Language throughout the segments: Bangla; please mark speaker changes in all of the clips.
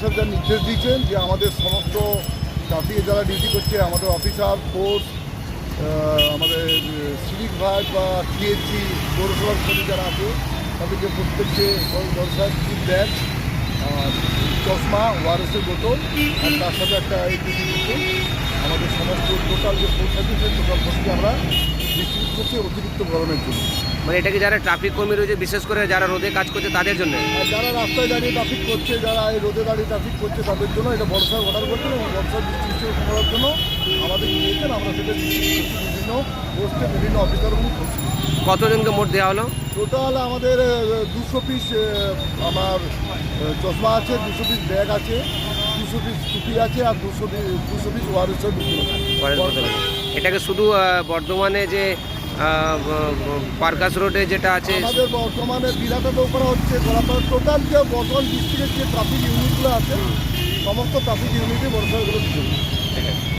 Speaker 1: সাহেব যা নির্দেশ দিয়েছেন যে আমাদের সমস্ত ট্রাফিকে যারা ডিউটি করছে, আমাদের অফিসার, ফোর্স আমাদের সিভিক ভাই বা টিএসসি পৌরসভার কর্মী যারা আছে, তাদেরকে প্রত্যেককে কিট ব্যাগ আর চশমা ওয়ারেসের বোতল, আর তার সাথে একটা বোতল। আমাদের সমস্ত টোটাল যে ফোর্স আছে টোটাল ফোর্সকে আমরা ডিস্ট্রিবিউট করছি অতিরিক্ত গরমের জন্য।
Speaker 2: মানে এটা কি যারা ট্রাফিক কর্মী রয়েছে বিশেষ করে যারা রোদে কাজ করছে তাদের জন্য?
Speaker 1: যারা রাস্তায় দাঁড়িয়ে ট্রাফিক করছে যারা এই রোদে দাঁড়িয়ে ট্রাফিক করছে তাদের জন্য এটা বর্ষার অর্ডার করছেন এবং বর্ষার ডিস্ট্রিবিউশন করার জন্য আমাদের নিয়েছেন। আমরা সেটা বিভিন্ন পোস্টে বিভিন্ন অফিসারগুলো করছি।
Speaker 2: কতজনকে মোট দেওয়া হলো?
Speaker 1: টোটাল আমাদের দুশো পিস আমার চশমা আছে দুশো পিস ব্যাগ আছে দুশো পিস টুপি আছে আর দুশো পিস দুশো পিস ওয়ারেসের
Speaker 2: ওয়ারেস এটাকে শুধু বর্ধমানে যে পার্কাস রোডে যেটা আছে
Speaker 1: আমাদের বর্তমানে বিলাটাতেও করা হচ্ছে টোটাল যে বর্ধমান ডিস্ট্রিক্টের যে ট্রাফিক ইউনিটগুলো আছে সমস্ত ট্রাফিক ইউনিটে বর্ষাগুলো দিচ্ছে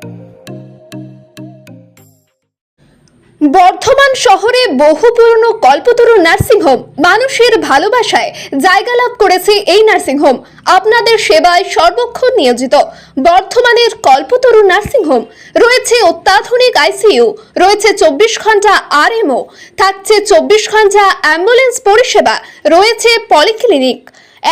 Speaker 3: Bardhaman শহরে বহু পুরনো কল্পতরু নার্সিংহোম মানুষের ভালোবাসায় জায়গা লাভ করেছে এই নার্সিংহোম আপনাদের সেবায় সর্বক্ষণ নিয়োজিত। বর্ধমানের কল্পতরু নার্সিংহোম রয়েছে অত্যাধুনিক আইসিইউ রয়েছে চব্বিশ ঘণ্টা আরএমও থাকছে চব্বিশ ঘণ্টা অ্যাম্বুলেন্স পরিষেবা, রয়েছে পলিক্লিনিক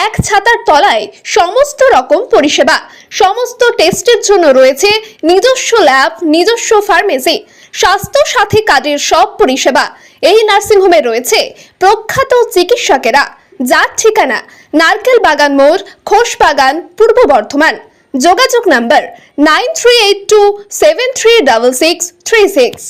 Speaker 3: এক ছাতার তলায় সমস্ত রকম পরিষেবা, সমস্ত টেস্টের জন্য রয়েছে নিজস্ব ল্যাব নিজস্ব ফার্মেসি স্বাস্থ্য সাথী কার্ডের সব পরিষেবা। এই নার্সিংহোমে রয়েছে প্রখ্যাত চিকিৎসকেরা। যার ঠিকানা নারকেল বাগান মোড় খোস বাগান, পূর্ব বর্ধমান। যোগাযোগ number nine three eight two seven three double six three six.